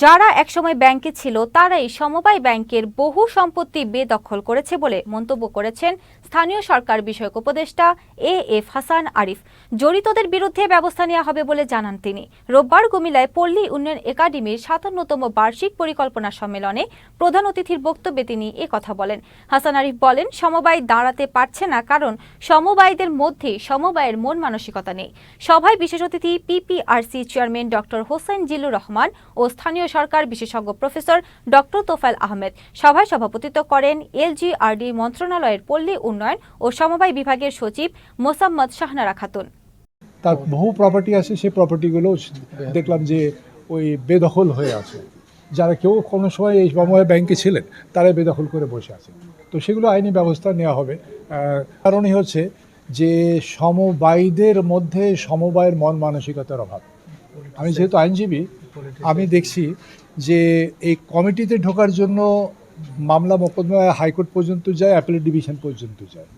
যারা একসময় ব্যাংকে ছিল, তারাই সমবায় ব্যাংকের বহু সম্পত্তি বেদখল করেছে বলে মন্তব্য করেছেন স্থানীয় সরকার বিষয়ক উপদেষ্টা এ এফ হাসান আরিফ। জড়িতদের বিরুদ্ধে ব্যবস্থা নেওয়া হবে বলে জানান তিনি। রোববার কুমিল্লায় পল্লী উন্নয়ন একাডেমির সাতান্নতম বার্ষিক পরিকল্পনা সম্মেলনে প্রধান অতিথির বক্তব্যে তিনি কথা বলেন। হাসান আরিফ বলেন, সমবায় দাঁড়াতে পারছে না কারণ সমবায়দের মধ্যে সমবায়ের মন মানসিকতা নেই। সভায় বিশেষ অতিথি PPRC chairman doctor Hossain Zillur Rahman ও স্থানীয় সরকার বিশেষজ্ঞ প্রফেসর ডক্টর তোফাল আহমেদ সভায় সভাপতিত্ব করেন এলজিআরডি মন্ত্রণালয়ের পল্লী উন্নয়ন ও সমবায় বিভাগের সচিব মোসাম্মদ শাহনারা খাতুন। তার বহু প্রপার্টি আছে, সেই প্রপার্টিগুলো দেখলাম যে ওই বেদখল হয়ে আছে। যারা কেউ কোনো সময় এই সময় ব্যাংকে ছিলেন, তারাই বেদখল করে বসে আছে। তো সেগুলো আইনি ব্যবস্থা নেওয়া হবে। কারণই হচ্ছে যে সমবায়ীদের মধ্যে সমবায়ের মন মানসিকতার অভাব। আমি যেহেতু আইনজীবী আমি দেখছি যে এই কমিটিতে ঢোকার জন্য মামলা মোকদ্দমা হাইকোর্ট পর্যন্ত যায় অ্যাপেলেট ডিভিশন পর্যন্ত যায়।